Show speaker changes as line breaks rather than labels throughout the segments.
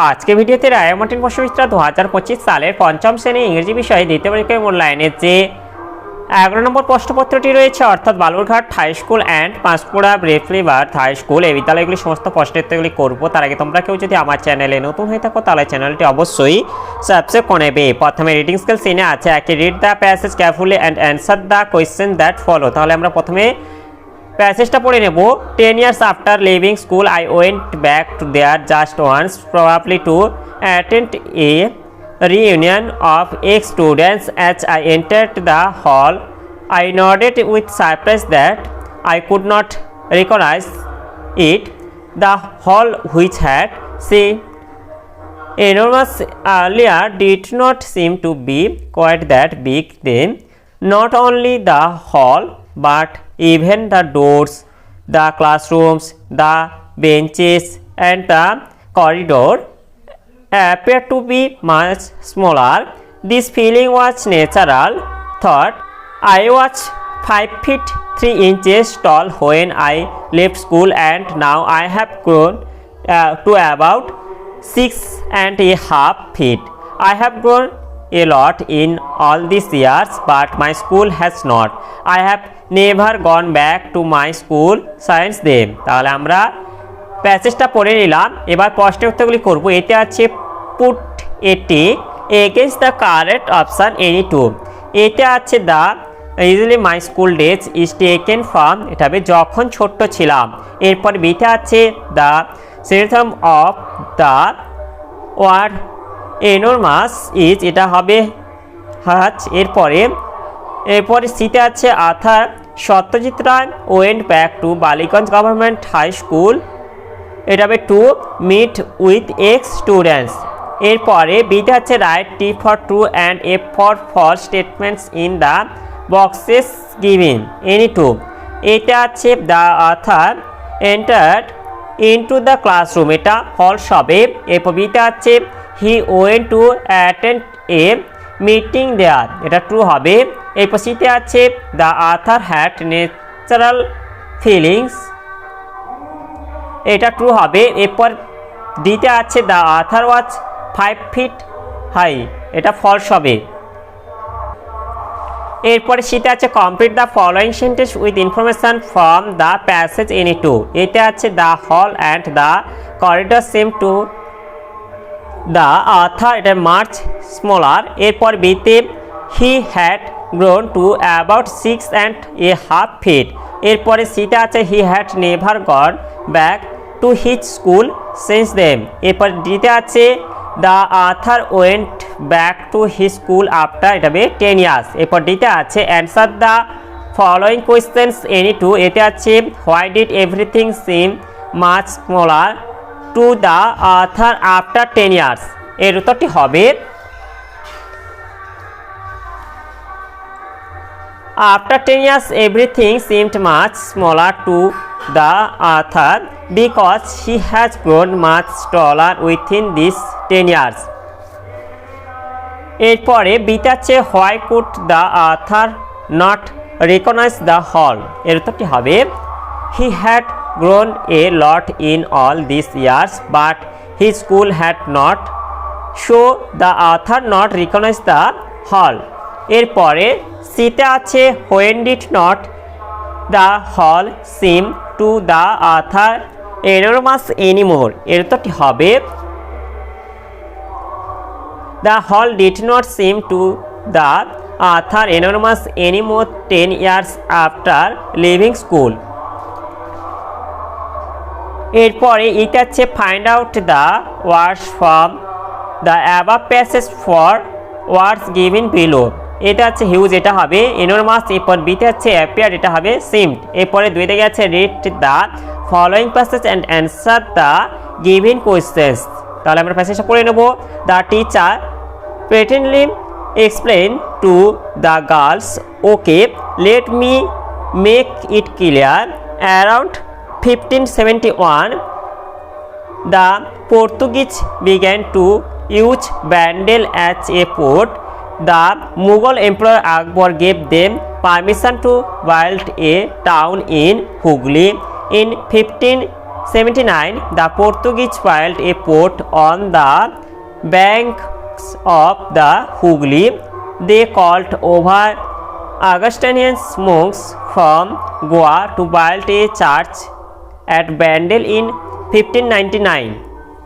আজকে ভিডিওতে রায়মার্টিন বসবিস্ত্রা দু হাজার পঁচিশ সালের পঞ্চম শ্রেণি ইংরেজি বিষয়ে দ্বিতীয় পরীক্ষায় মূল্যায়নের যে এগারো নম্বর প্রশ্নপত্রটি রয়েছে, অর্থাৎ Balurghat high school and Panskura Bradley Birt high school এই বিদ্যালয়গুলি সমস্ত প্রশ্নোত্তরগুলি করব। তার আগে তোমরা কেউ যদি আমার চ্যানেলে নতুন হয়ে থাকো, তাহলে চ্যানেলটি অবশ্যই সাবস্ক্রাইব করে নেবে। প্রথমে রিডিং স্কেল সিনে আছে একে read the passage carefully and answer the question that follow তাহলে আমরা প্রথমে প্যাসেজটা পড়ে নেব ten years after living school I went back to there just once probably to attend a reunion of ex-students as I entered the hall. I nodded with surprise that I could not recognize it. The hall which had seen enormous earlier did not seem to be quite that big then. Not only the hall but even the doors, the classrooms, the benches and the corridor appeared to be much smaller. This feeling was natural. Thought I was 5 feet 3 inches tall when I left school and now I have grown uh, to about 6 and a half feet. I have grown a lot in all these years but my school has not. I have never gone back to my school since then. তাহলে আমরা প্যাসেজটা পড়ে নিলাম। এবার প্রশ্নের উত্তরগুলি করব। এতে আছে পুট এটি against the correct option any two এতে আছে the usually my school days is taken from এটা হবে যখন ছোট্ট ছিলাম। এরপর বিতে আছে the synonym of the word enormous is এটা হবে হাজ এরপরে এরপরে সিতে আছে author Satyajit Ray went back to Ballygunge government high school. এটা হবে to, meet with ex students. এরপরে বিতে আছে right T for true and F for for statements in the boxes given, any two. এটা আছে the author entered into the classroom, এটা false হবে এরপর বিতে আছে he went to attend a meeting there এটা ট্রু হবে। এরপর সিতে আছে the author had natural feelings এটা ট্রু হবে। এরপর ডিতে আছে the author was five feet high এটা ফলস হবে। এরপরে শীতে আছে complete the following sentence with information from the passage any two এতে আছে the hall and the corridor same to the author এটা মার্চ স্মলার। এরপর বিতে he had grown to about six and a half feet. এরপরে সিটা আছে he had never gone back to his school since then. এরপর ডিতে আছে the author went back to his school after এটা টেন ইয়ার্স। এরপর ডিতে আছে answer the following questions any two. এতে আছে why did everything seem much smaller? To the author after ten years এর উত্তরটি হবে After 10 years, everything seemed much smaller to the author because she has grown much taller within these 10 years. এরপরে বিতাচ্ছে why could the author not recognise the hall এর উত্তরটি হবে he had grown a lot in all this years but he school had not show the author not recognise the hall এরপরে সিতে আছে when did not the hall seem to the author enormous anymore এর উত্তরটি হবে the hall did not seem to the author enormous anymore ten years after living school এরপরে এটা হচ্ছে find out the words from the above passage for words given below এটা হচ্ছে huge এটা হবে এনোরমাস এরপর বিতে হচ্ছে অ্যাপিয়ার এটা হবে সিমড এরপরে দুই দিকে আছে read the following passage and answer the given questions তাহলে আমরা প্যাসেজটা পড়ে নেব। The teacher patiently explain to the girls okay let me make it clear around fifteen seventy one the Portuguese began to use Bandel as a port. The Mughal Emperor Akbar gave them permission to build a town in Hooghly in 15 79, the Portuguese built a port on the banks of the Hooghly. They called over Augustinian monks from Goa to build a church at Bandel in 1599.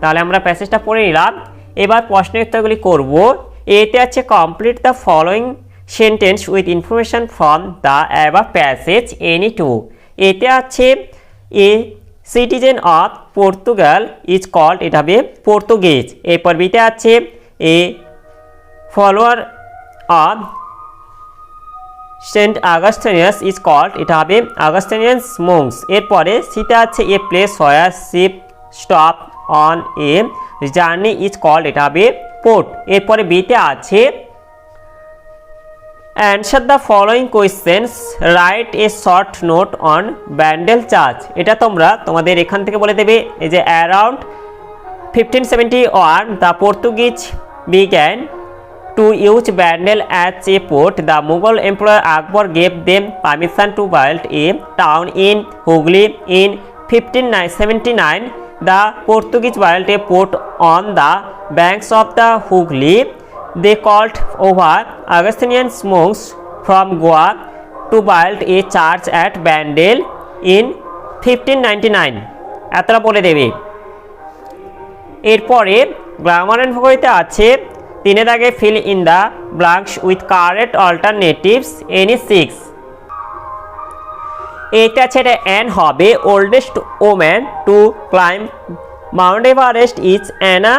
তাহলে আমরা প্যাসেজটা পড়ে নিলাম। এবার প্রশ্নের উত্তরগুলি করব। এতে আছে complete the following sentence with information from the above passage any two এতে আছে a citizen of Portugal is called এটা হবে পর্তুগিজ এরপর বিতে আছে a follower of saint Augustinius is called, এটা হবে আগাস্টানিয়ান্স মংস এরপরে সিতে আছে a place where ship stop on a, journey is called, এটা হবে পোর্ট। এরপরে বিতে আছে, answer the following questions, write a short note on Bandel church এটা তোমরা তোমাদের এখান থেকে বলে দেবে, এই যে around fifteen seventy one, the Portuguese began to use Bandel as a port, the Mughal Emperor Akbar gave them permission to build a town in Hooghly in 1579. The Portuguese built a port on the banks of the Hooghly. They called over Augustinian monks from Goa to build a church at Bandel in 1599. এতটা বলে দেবে এরপরে grammar and ভূগোলিতে আছে তিনের আগে fill in the blanks with correct alternatives any six এটা ছেড়ে an হবে oldest woman to climb Mount Everest is Anna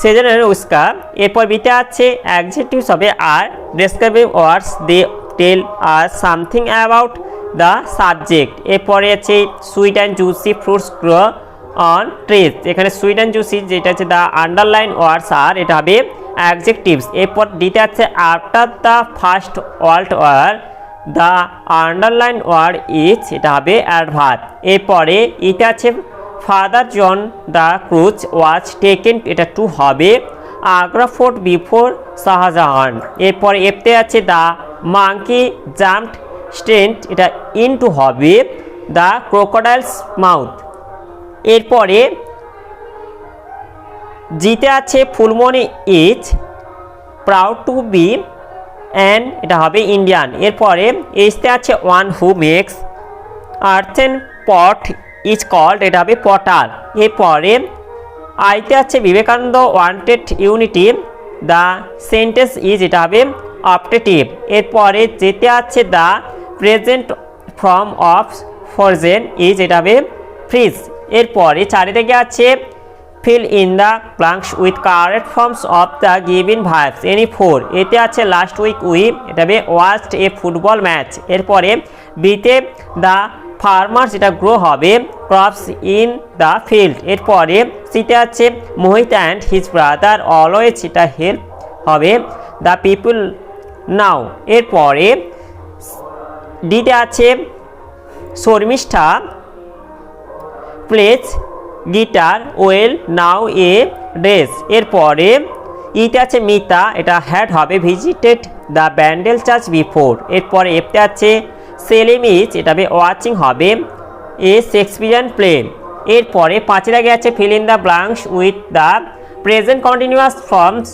সেজনের উস্কা এরপর বিতে আছে অ্যাডজেক্টিভস হবে are describing words they tell are something about the subject এরপরে আছে sweet and juicy fruits grow on trees এখানে সুইট অ্যান্ড জুসি যেটা হচ্ছে দ্য আন্ডারলাইন ওয়ার্ডস আর এটা হবে অ্যাডজেক্টিভস এরপর দিতে আছে after the first world war the underline word is এটা হবে অ্যাডভার্ব এরপরে এটা আছে father John de Cruz was taken এটা টু হবে আগ্রা ফোর্ট বিফোর শাহজাহান এরপরে এফতে আছে দ্য মাঙ্কি জাম্পড স্ট্রেন্ট এটা ইন টু হবে দ্য ক্রোকোডাইলস মাউথ এরপরে জিতে আছে Phulmoni is proud to be and এটা হবে ইন্ডিয়ান এরপরে এসতে আছে one who makes earthen pot is called এটা হবে পটার এরপরে আইতে আছে Vivekananda wanted unity the sentence is এটা হবে অপটেটিভ এরপরে যেতে আছে the present form of frozen is এটা হবে ফ্রিজ এরপরে চারিদিকে আছে fill in the blanks with correct forms of the given verbs any four এতে আছে লাস্ট উইক উই এটা ওয়াস্ট এ ফুটবল ম্যাচ এরপরে বিতে দ্য ফার্মার্স এটা গ্রো হবে ক্রপস ইন দ্য ফিল্ড এরপরে সিতে আছে Mohit and his brother always এটা হেল্প হবে দ্য পিপুল নাও এরপরে ডিতে আছে Sharmistha plays guitar, well, now, a, dress. এরপরে ইতে আছে মিতা, এটা হ্যাড হবে, visited the Bandel church before. এরপরে এফতে আছে সেলিমিচ এটা হবে ওয়াচিং হবে, এ শেক্সপিয়ান প্লে এরপরে, পাঁচের আগে আছে fill in the blanks with the present continuous forms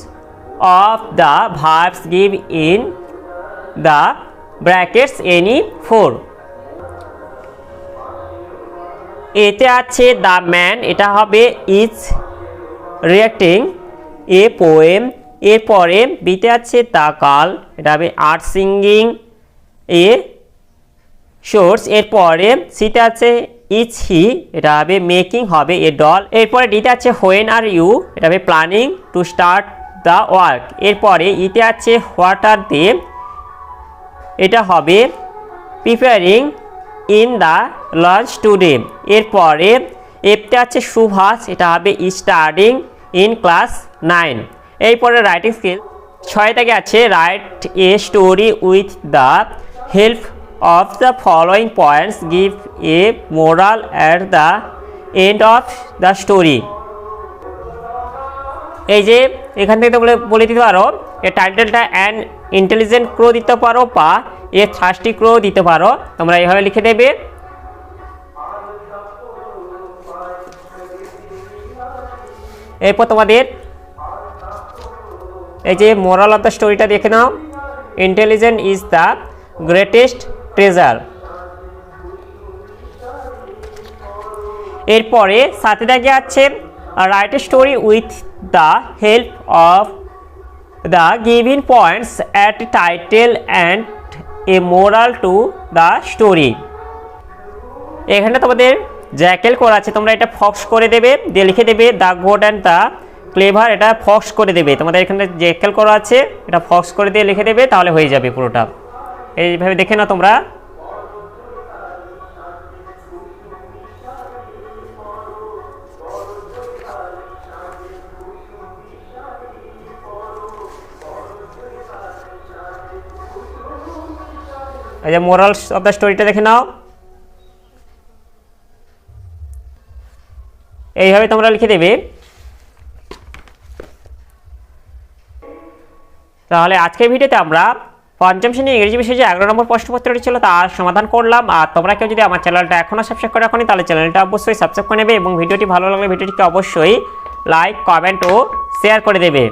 of the verbs give in the brackets any four. এতে আছে দ্য ম্যান, এটা হবে ইজ রিয়াক্টিং, এ পোয়েম এরপরে বিতে আছে দ্য কাল এটা হবে আর্ট সিঙ্গিং, এ শোর্স এরপরে সিতে আছে ইজ হি, এটা হবে মেকিং, হবে এ ডল এরপরে ডিতে আছে হোয়েন আর ইউ, এটা হবে planning to start the work এরপরে ইতে আছে হোয়াট আর দে, এটা হবে preparing in the lunch today এরপরে এফতে আছে সুভাষ, এটা হবে স্টাডিং ইন ক্লাস নাইন এরপরে রাইটিং স্কিল ছয় থেকে আছে write a story with the help of the following points give a moral at the end of the story এই যে, এখান থেকে বলে বলে দিতে পারো এ টাইটেলটা অ্যান ইন্টেলিজেন্ট ক্রো দিতে পারো বা এ ছাসটি ক্রো দিতে পারো। তোমরা এইভাবে লিখে দেবে। এরপর তোমাদের এই যে মোরাল অফ দ্য স্টোরিটা দেখে নাও। Intelligent is the greatest treasure এরপরে সাথে দেখে যাচ্ছে write story with the help of the given points at title and a moral to the story এখানে তোমাদের জ্যাকেল করা আছে, তোমরা এটা ফক্স করে দেবে, দিয়ে লিখে দেবে the goat and the clever এটা ফক্স করে দেবে। তোমাদের এখানে জ্যাকেল করা আছে, এটা ফক্স করে দিয়ে লিখে দেবে, তাহলে হয়ে যাবে পুরোটা। এইভাবে দেখে নাও তোমরা। যে মোরালস অফ দ্য স্টোরিটা দেখে নাও। এইভাবে তোমরা লিখে দেবে। তাহলে আজকের ভিডিওতে আমরা পঞ্চম শ্রেণি ইংরেজি বিষয়ে যে এগারো নম্বর প্রশ্নপত্রটি ছিল তার সমাধান করলাম। আর তোমরা কেউ যদি আমার চ্যানেলটা এখনও সাবস্ক্রাইব করে রাখনি তাহলে চ্যানেলটা অবশ্যই সাবস্ক্রাইব করে নেবে এবং ভিডিওটি ভালো লাগলে ভিডিওটিকে অবশ্যই লাইক কমেন্ট ও শেয়ার করে দেবে।